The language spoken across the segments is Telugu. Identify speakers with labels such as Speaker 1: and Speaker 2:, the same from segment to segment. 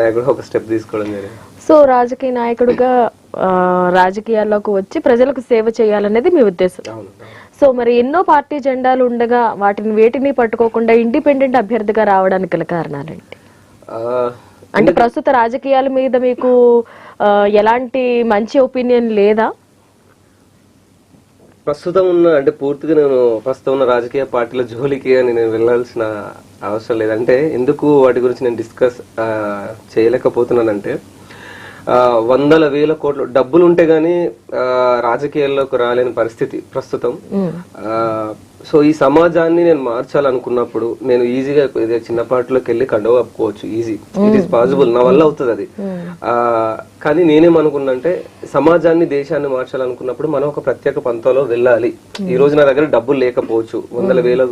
Speaker 1: నాయకుడు ఒక స్టెప్ తీసుకోవడం జరిగింది.
Speaker 2: సో రాజకీయ నాయకుడిగా రాజకీయాల్లోకి వచ్చి ప్రజలకు సేవ చేయాలనేది మీ ఉద్దేశం. సో మరి ఎన్నో పార్టీ జెండాలు ఉండగా వాటిని వేటిని పట్టుకోకుండా ఇండిపెండెంట్ అభ్యర్థిగా రావడానికి గల కారణాలేంటి? అంటే ప్రస్తుత రాజకీయాల మీద మీకు ఎలాంటి మంచి ఒపీనియన్ లేదా?
Speaker 1: ప్రస్తుతం ఉన్న అంటే పూర్తిగా నేను ప్రస్తుతం ఉన్న రాజకీయ పార్టీల జోలికి అని నేను వెళ్ళాల్సిన అవసరం లేదంటే ఎందుకు వాటి గురించి నేను డిస్కస్ చేయలేకపోతున్నానంటే వందల వేల కోట్లు డబ్బులు ఉంటే గానీ రాజకీయాల్లోకి రాలేని పరిస్థితి ప్రస్తుతం. ఆ, సో ఈ సమాజాన్ని నేను మార్చాలనుకున్నప్పుడు నేను ఈజీగా ఇదే చిన్న పార్టీలోకి వెళ్ళి కండవ కప్పుకోవచ్చు ఈజీ. ఇట్ ఈస్ పాసిబుల్ నా వల్ల అవుతుంది అది. ఆ, కానీ నేనేమనుకున్నంటే సమాజాన్ని దేశాన్ని మార్చాలనుకున్నప్పుడు మనం ఒక ప్రత్యేక పంతంలో వెళ్ళాలి. ఈ రోజు నా దగ్గర డబ్బులు లేకపోవచ్చు వందల వేల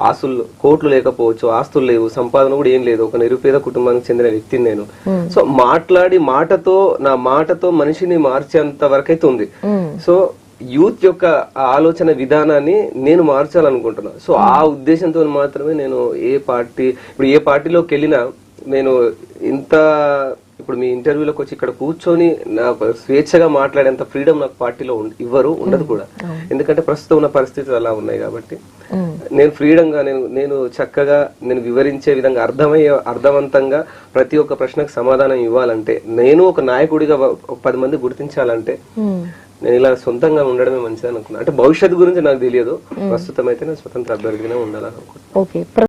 Speaker 1: ఆస్తులు కోట్లు లేకపోవచ్చు ఆస్తులు లేవు సంపాదన కూడా ఏం లేదు. ఒక నిరుపేద కుటుంబానికి చెందిన వ్యక్తిని నేను. సో మాట్లాడి మాటతో నా మాటతో మనిషిని మార్చేంత వరకైతే ఉంది. సో యూత్ యొక్క ఆలోచన విధానాన్ని నేను మార్చాలనుకుంటున్నా. సో ఆ ఉద్దేశంతో మాత్రమే నేను ఏ పార్టీ ఇప్పుడు ఏ పార్టీలోకి వెళ్ళినా నేను ఇంత ఇప్పుడు మీ ఇంటర్వ్యూలోకి వచ్చి ఇక్కడ కూర్చొని నాకు స్వేచ్ఛగా మాట్లాడేంత ఫ్రీడమ్ నాకు పార్టీలో ఇవ్వరు ఉండదు కూడా. ఎందుకంటే ప్రస్తుతం ఉన్న పరిస్థితులు అలా ఉన్నాయి కాబట్టి. నేను ఫ్రీడమ్గా నేను నేను చక్కగా నేను వివరించే విధంగా అర్థమయ్యే అర్థవంతంగా ప్రతి ఒక్క ప్రశ్నకు సమాధానం ఇవ్వాలంటే నేను ఒక నాయకుడిగా పది మంది గుర్తించాలంటే నేను ఇలా సొంతంగా ఉండడమే మంచిది అనుకున్నాను అంటే భవిష్యత్తు గురించి నాకు తెలియదు. ప్రస్తుతం అయితే నేను స్వతంత్ర అభ్యర్థిగానే ఉండాలనుకుంటున్నాను
Speaker 2: ఓకే.